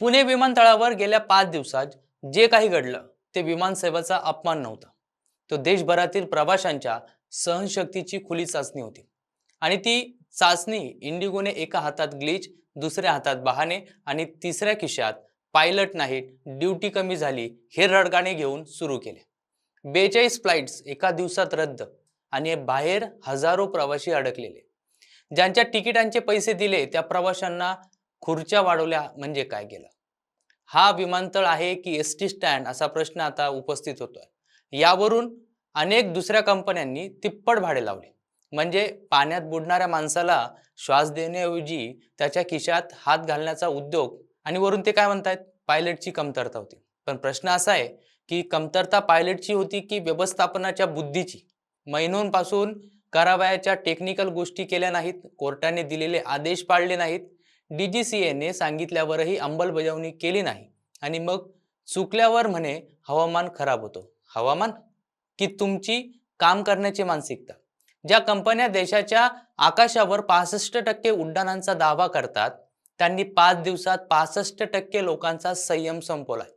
पुणे विमानतळावर गेल्या पाच दिवसात जे काही घडलं ते विमानसेवेचा अपमान नव्हता. तो देशभरातील प्रवाशांच्या सहनशक्तीची खुली चाचणी होती. आणि ती चाचणी इंडिगोने एका हातात ग्लिच दुसऱ्या हातात बहाणे आणि तिसऱ्या खिशात पायलट नाही ड्युटी कमी झाली हे रडगाणे घेऊन सुरू केले. बेचाळीस फ्लाईट्स एका दिवसात रद्द आणि बाहेर हजारो प्रवासी अडकलेले. ज्यांच्या तिकिटांचे पैसे दिले त्या प्रवाशांना खुर्च्या वाढवल्या म्हणजे काय केलं हा विमानतळ आहे की एस टी स्टँड असा प्रश्न आता उपस्थित होतोय. यावरून अनेक दुसऱ्या कंपन्यांनी तिप्पट भाडे लावले. म्हणजे पाण्यात बुडणाऱ्या माणसाला श्वास देण्याऐवजी त्याच्या खिशात हात घालण्याचा उद्योग आणि वरून ते काय म्हणतायत? पायलटची कमतरता होती. पण प्रश्न असा आहे की कमतरता पायलटची होती की व्यवस्थापनाच्या बुद्धीची? महिनोंपासून करावयाच्या टेक्निकल गोष्टी केल्या नाहीत कोर्टाने दिलेले आदेश पाळले नाहीत डीजीसीएने सांगितल्यावरही अंमलबजावणी केली नाही. आणि मग चुकल्यावर म्हणे हवामान खराब होतो. हवामान? की तुमची काम करण्याची मानसिकता. ज्या कंपन्या देशाच्या आकाशावर पासष्ट टक्के उड्डाणांचा दावा करतात त्यांनी पाच दिवसात पासष्ट टक्के लोकांचा संयम संपवलाय.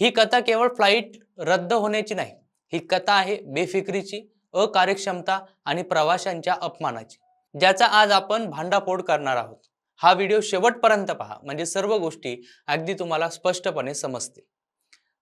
ही कथा केवळ फ्लाईट रद्द होण्याची नाही ही कथा आहे बेफिक्रीची अकार्यक्षमता आणि प्रवाशांच्या अपमानाची ज्याचा आज आपण भांडाफोड करणार आहोत. हा व्हिडिओ शेवटपर्यंत पहा. म्हणजे सर्व गोष्टी अगदी तुम्हाला स्पष्टपणे समजतील.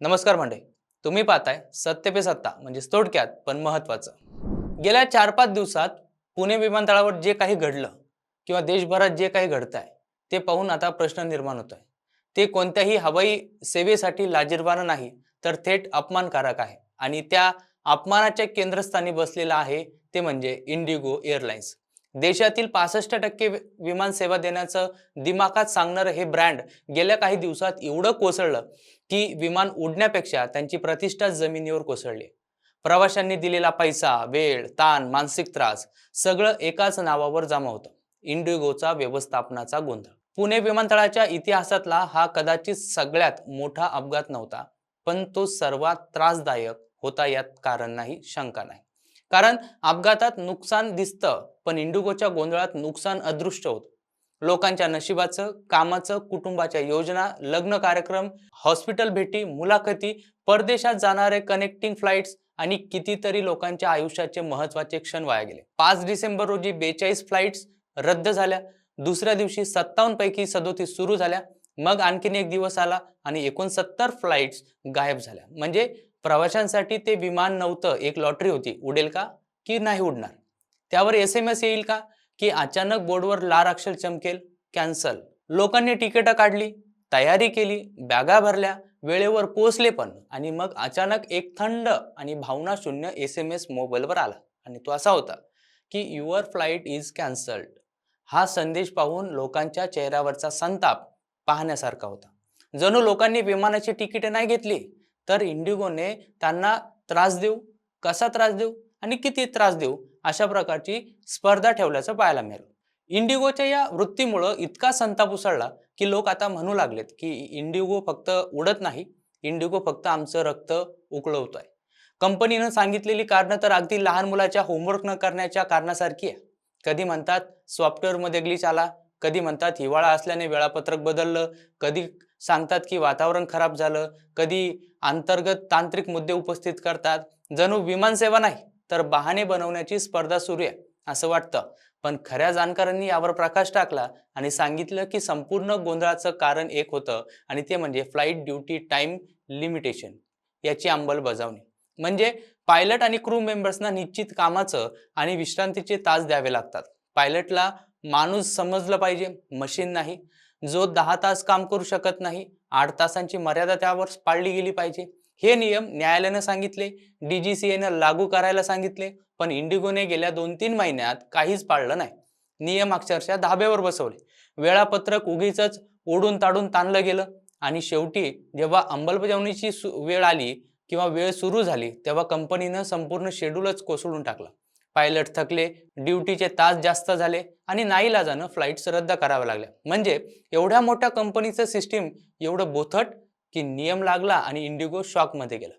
नमस्कार मंडळी तुम्ही पाहताय सत्य पे सत्ता म्हणजे थोडक्यात पण महत्वाचं गेल्या चार पाच दिवसात पुणे विमानतळावर जे काही घडलं किंवा देशभरात जे काही घडत आहे ते पाहून आता प्रश्न निर्माण होत आहे ते कोणत्याही हवाई सेवेसाठी लाजीरवानं नाही तर थेट अपमानकारक आहे. आणि त्या अपमानाच्या केंद्रस्थानी बसलेलं आहे ते म्हणजे इंडिगो एअरलाइन्स देशातील पासष्ट टक्के विमान सेवा देण्याचं दिमाखात सांगणारं हे ब्रँड गेल्या काही दिवसात एवढं कोसळलं की विमान उडण्यापेक्षा त्यांची प्रतिष्ठा जमिनीवर कोसळली. प्रवाशांनी दिलेला पैसा वेळ ताण मानसिक त्रास सगळं एकाच नावावर जमा होतं. इंडिगोचा व्यवस्थापनाचा गोंधळ. पुणे विमानतळाच्या इतिहासातला हा कदाचित सगळ्यात मोठा अपघात नव्हता पण तो सर्वात त्रासदायक होता यात कारण नाही शंका नाही. कारण अपघातात नुकसान दिसतं पण इंडिगोच्या गोंधळात नुकसान अदृश्य होतं. लोकांच्या नशिबाचं कामाचं कुटुंबाच्या योजना लग्न कार्यक्रम हॉस्पिटल भेटी मुलाखती परदेशात जाणारे कनेक्टिंग फ्लाईट्स आणि कितीतरी लोकांच्या आयुष्याचे महत्त्वाचे क्षण वाया गेले. पाच डिसेंबर रोजी बेचाळीस फ्लाईट्स रद्द झाल्या. दुसऱ्या दिवशी सत्तावन्न पैकी सदोतीस सुरू झाल्या. मग आणखीन एक दिवस आला आणि एकोणसत्तर फ्लाईट्स गायब झाल्या. म्हणजे प्रवाशांसाठी ते विमान नव्हतं. एक लॉटरी होती. उडेल का? की नाही उडणार? त्यावर एस एम एस येईल का? की अचानक बोर्डवर लाल अक्षर चमकेल? कॅन्सल लोकांनी तिकीटं काढली तयारी केली बॅगा भरल्या वेळेवर पोहोचले पण. आणि मग अचानक एक थंड आणि भावना शून्य एस एम एस मोबाईलवर आला. आणि तो असा होता की युअर फ्लाईट इज कॅन्सल्ड हा संदेश पाहून लोकांच्या चेहऱ्यावरचा संताप पाहण्यासारखा होता. जणू लोकांनी विमानाची तिकीटे नाही घेतली. तर इंडिगोने त्यांना त्रास देऊ. कसा त्रास देऊ आणि किती त्रास देऊ अशा प्रकारची स्पर्धा ठेवल्याचं पाहायला मिळालं. इंडिगोच्या या वृत्तीमुळं इतका संताप उसळला की लोक आता म्हणू लागलेत की इंडिगो फक्त उडत नाही. इंडिगो फक्त आमचं रक्त उकळवतो आहे कंपनीनं सांगितलेली कारणं तर अगदी लहान मुलाच्या होमवर्क न करण्याच्या कारणासारखी आहे. कधी म्हणतात सॉफ्टवेअरमध्ये ग्लिच आला. कधी म्हणतात हिवाळा असल्याने वेळापत्रक बदललं. कधी सांगतात की वातावरण खराब झालं. कधी अंतर्गत तांत्रिक मुद्दे उपस्थित करतात. जणू विमानसेवा नाही तर बहाणे बनवण्याची स्पर्धा सुरू आहे असं वाटतं. पण खऱ्या जाणकारांनी यावर प्रकाश टाकला आणि सांगितलं की संपूर्ण गोंधळाचं कारण एक होतं आणि ते म्हणजे फ्लाईट ड्युटी टाइम लिमिटेशन याची अंमलबजावणी. म्हणजे पायलट आणि क्रू मेंबर्सना निश्चित कामाचं आणि विश्रांतीचे तास द्यावे लागतात. पायलटला माणूस समजलं पाहिजे मशीन नाही. जो दहा तास काम करू शकत नाही आठ तासांची मर्यादा त्यावर पाळली गेली पाहिजे. हे नियम न्यायालयानं सांगितले डीजीसीएनं लागू करायला सांगितले पण इंडिगोने गेल्या दोन तीन महिन्यात काहीच पाळलं नाही. नियम अक्षरशः धाब्यावर बसवले. वेळापत्रक उगीच ओढून ताडून ताणलं गेलं आणि शेवटी जेव्हा अंमलबजावणीची वेळ आली किंवा वेळ सुरू झाली तेव्हा कंपनीनं संपूर्ण शेड्यूलच कोसळून टाकला. पायलट थकले ड्युटीचे तास जास्त झाले आणि नाईलाजानं फ्लाईट्स रद्द कराव्या लागल्या म्हणजे एवढ्या मोठ्या कंपनीचं सिस्टीम एवढं बोथट की नियम लागला आणि इंडिगो शॉकमध्ये गेला.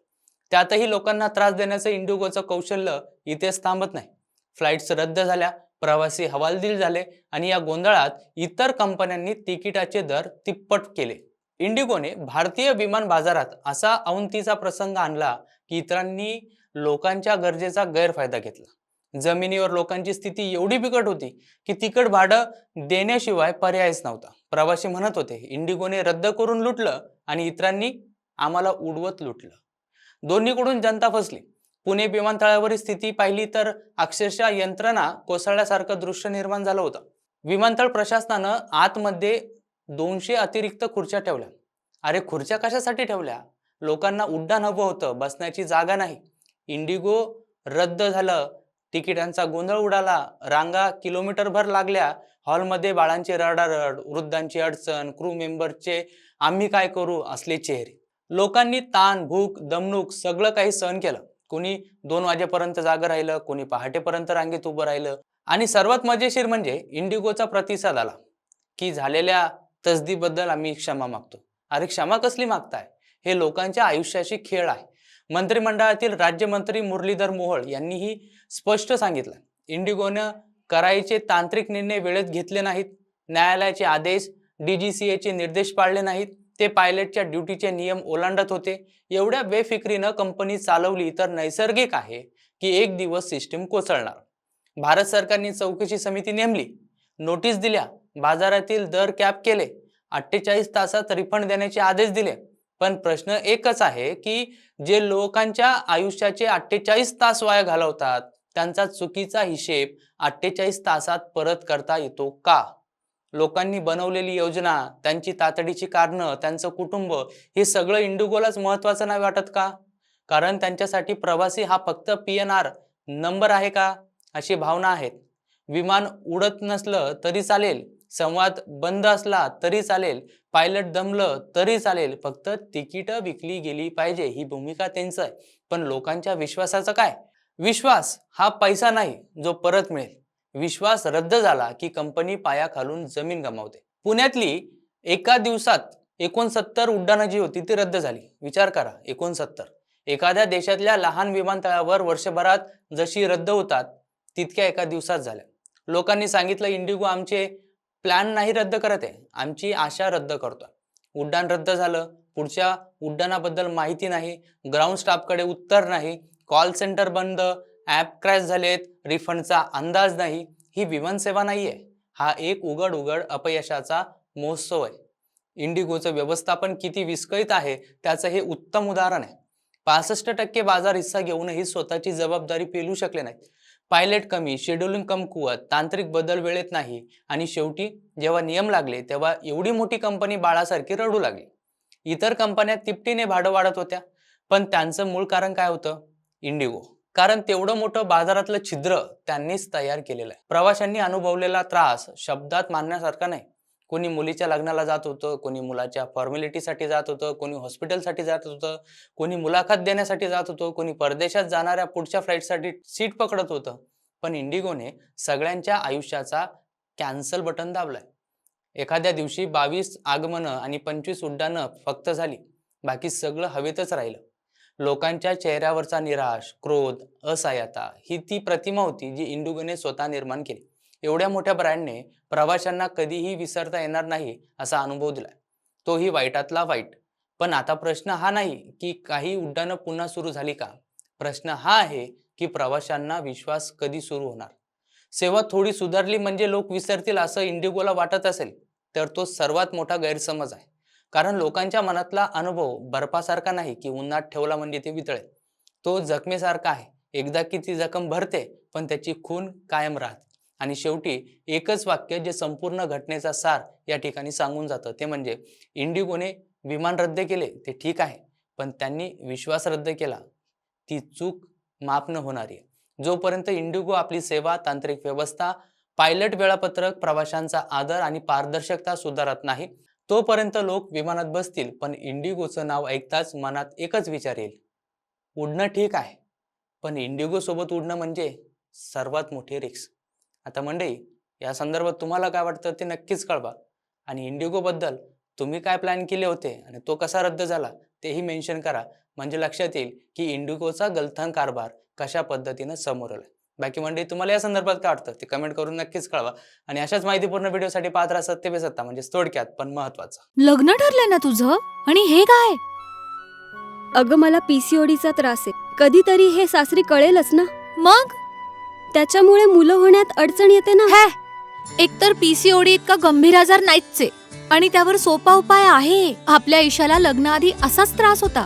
त्यातही लोकांना त्रास देण्याचं इंडिगोचं कौशल्य इथेच थांबत नाही. फ्लाईट्स रद्द झाल्या प्रवासी हवालदिल झाले आणि या गोंधळात इतर कंपन्यांनी तिकिटाचे दर तिप्पट केले. इंडिगोने भारतीय विमान बाजारात असा अवंतीचा प्रसंग आणला की इतरांनी लोकांच्या गरजेचा गैरफायदा घेतला. जमिनीवर लोकांची स्थिती एवढी बिकट होती की तिकट भाडं देण्याशिवाय पर्यायच नव्हता. प्रवासी म्हणत होते इंडिगोने रद्द करून लुटलं आणि इतरांनी आम्हाला उडवत लुटलं. दोन्हीकडून जनता फसली. पुणे विमानतळावरील स्थिती पाहिली तर अक्षरशः यंत्रणा कोसळल्यासारखं दृश्य निर्माण झालं होतं. विमानतळ प्रशासनानं आतमध्ये दोनशे अतिरिक्त खुर्च्या ठेवल्या. अरे खुर्च्या कशासाठी ठेवल्या? लोकांना उड्डाण हवं होतं बसण्याची जागा नाही. इंडिगो रद्द झालं तिकिटांचा गोंधळ उडाला रांगा किलोमीटरभर लागल्या. हॉलमध्ये बाळांची रडारड वृद्धांची अडचण क्रू मेंबरचे आम्ही काय करू? असले चेहरे. लोकांनी ताण भूक दमणूक सगळं काही सहन केलं. कोणी दोन वाजेपर्यंत जागं राहिलं कोणी पहाटेपर्यंत रांगेत उभं राहिलं. आणि सर्वात मजेशीर म्हणजे इंडिगोचा प्रतिसाद आला की झालेल्या तसदीबद्दल आम्ही क्षमा मागतो. अरे क्षमा कसली मागताय? हे लोकांच्या आयुष्याशी खेळ आहे. मंत्रिमंडळातील राज्यमंत्री मुरलीधर मोहोळ यांनीही स्पष्ट सांगितलं. इंडिगोनं करायचे तांत्रिक निर्णय वेळेत घेतले नाहीत. न्यायालयाचे आदेश डीजीसीएचे निर्देश पाळले नाहीत. ते पायलटच्या ड्युटीचे नियम ओलांडत होते. एवढ्या बेफिक्रीनं कंपनी चालवली तर नैसर्गिक आहे की एक दिवस सिस्टीम कोसळणार. भारत सरकारने चौकशी समिती नेमली. नोटीस दिल्या. बाजारातील दर कॅप केले. अठ्ठेचाळीस तासात रिफंड देण्याचे आदेश दिले. पण प्रश्न एकच आहे की जे लोकांच्या आयुष्याचे अठ्ठेचाळीस तास वाया घालवतात त्यांचा चुकीचा हिशेब अठ्ठेचाळीस तासात परत करता येतो का? लोकांनी बनवलेली योजना त्यांची तातडीची कारणं त्यांचं कुटुंब हे सगळं इंडिगोलाच महत्वाचं नाही वाटत का? कारण त्यांच्यासाठी प्रवासी हा फक्त पी एन आर नंबर आहे का? अशी भावना आहेत. विमान उडत नसलं तरी चालेल संवाद बंद असला तरी चालेल पायलट दमलं तरी चालेल फक्त तिकीटं विकली गेली पाहिजे ही भूमिका त्यांचं आहे. पण लोकांच्या विश्वासाचं काय? विश्वास हा पैसा नाही जो परत मिळेल. विश्वास रद्द झाला की कंपनी पायाखालून जमीन गमावते. पुण्यातली एका दिवसात एकोणसत्तर उड्डाणं जी होती ती रद्द झाली. विचार करा एकोणसत्तर. एखाद्या देशातल्या लहान विमानतळावर वर्षभरात जशी रद्द होतात तितक्या एका दिवसात झाल्या. लोकांनी सांगितलं इंडिगो आमचे प्लॅन नाही रद्द करत आहे आमची आशा रद्द करतो. उड्डाण रद्द झालं. पुढच्या उड्डाणाबद्दल माहिती नाही. ग्राउंड स्टाफकडे उत्तर नाही. कॉल सेंटर बंद ॲप क्रॅश झालेत रिफंडचा अंदाज नाही ही विमानसेवा आहे हा एक उघड उघड अपयशाचा महोत्सव आहे. इंडिगोचं व्यवस्थापन किती विस्कळीत आहे त्याचं हे उत्तम उदाहरण आहे. पासष्ट टक्के बाजार हिस्सा घेऊनही स्वतःची जबाबदारी पेलू शकले नाहीत. पायलट कमी शेड्युलिंग कमकुवत तांत्रिक बदल वेळेत नाही आणि शेवटी जेव्हा नियम लागले तेव्हा एवढी मोठी कंपनी बाळासारखी रडू लागली. इतर कंपन्या तिपटीने भाडं वाढत होत्या. पण त्यांचं मूळ कारण काय होतं? इंडिगो. कारण तेवढं मोठं बाजारातलं छिद्र त्यांनीच तयार केलेलं आहे. प्रवाशांनी अनुभवलेला त्रास शब्दात मानण्यासारखा नाही. कोणी मुलीच्या लग्नाला जात होतं कोणी मुलाच्या फॉर्मॅलिटीसाठी जात होतं कोणी हॉस्पिटलसाठी जात होतं कोणी मुलाखत देण्यासाठी जात होतं कोणी परदेशात जाणाऱ्या पुढच्या फ्लाईटसाठी सीट पकडत होतं. पण इंडिगोने सगळ्यांच्या आयुष्याचा कॅन्सल बटन दाबलाय. एखाद्या दिवशी बावीस आगमनं आणि पंचवीस उड्डाणं फक्त झाली. बाकी सगळं हवेतच राहिलं. लोकांच्या चेहऱ्यावरचा निराश क्रोध असहायता ही ती प्रतिमा होती जी इंडिगोने स्वतः निर्माण केली. एवढ्या मोठ्या ब्रँडने प्रवाशांना कधीही विसरता येणार नाही असा अनुभव दिला तोही वाईटातला वाईट. पण आता प्रश्न हा नाही की काही उड्डाणं पुन्हा सुरू झाली का? प्रश्न हा आहे की प्रवाशांना विश्वास कधी सुरू होणार? सेवा थोडी सुधारली म्हणजे लोक विसरतील असं इंडिगोला वाटत असेल तर तो सर्वात मोठा गैरसमज आहे. कारण लोकांच्या मनातला अनुभव बर्फासारखा नाही की उन्हात ठेवला म्हणजे ते वितळेल. तो जखमेसारखा आहे. एकदा की ती जखम भरते पण त्याची खून कायम राहते. आणि शेवटी एकच वाक्य जे संपूर्ण घटनेचा सार या ठिकाणी सांगून जातं ते म्हणजे इंडिगोने विमान रद्द केले ते ठीक आहे पण त्यांनी विश्वास रद्द केला. ती चूक माफ न होणारी आहे. जोपर्यंत इंडिगो आपली सेवा तांत्रिक व्यवस्था पायलट वेळापत्रक प्रवाशांचा आदर आणि पारदर्शकता सुधारत नाही तोपर्यंत लोक विमानात बसतील पण इंडिगोचं नाव ऐकताच मनात एकच विचार येईल. उडणं ठीक आहे पण इंडिगोसोबत उडणं म्हणजे सर्वात मोठी रिक्स आता मंडळी या संदर्भात तुम्हाला काय वाटतं ते नक्कीच कळवा. आणि इंडिगोबद्दल तुम्ही काय प्लॅन केले होते आणि तो कसा रद्द झाला तेही मेन्शन करा. म्हणजे लक्षात येईल की इंडिगोचा गलथान कारभार कशा पद्धतीनं समोर आला. बाकी मंडळी तुम्हाला या संदर्भात काय वाटतं? ते कमेंट करून नक्कीच कळवा. आणि अशाच माहितीपूर्ण व्हिडिओसाठी पाहत राहा सत्य पे सत्ता म्हणजे थोडक्यात पण महत्वाचं. लग्न ठरलंय ना तुझं? आणि हे काय? अगं मला पीसीओडीचा त्रास आहे. कधीतरी हे सासरी कळेलच ना? मग? त्याच्यामुळे मुलं होण्यात अडचण येते ना? हे! एकतर पीसीओडी इतका गंभीर आजार नाहीच आहे आणि त्यावर सोपा उपाय आहे. आपल्या ईशाला लग्नाआधी असाच त्रास होता.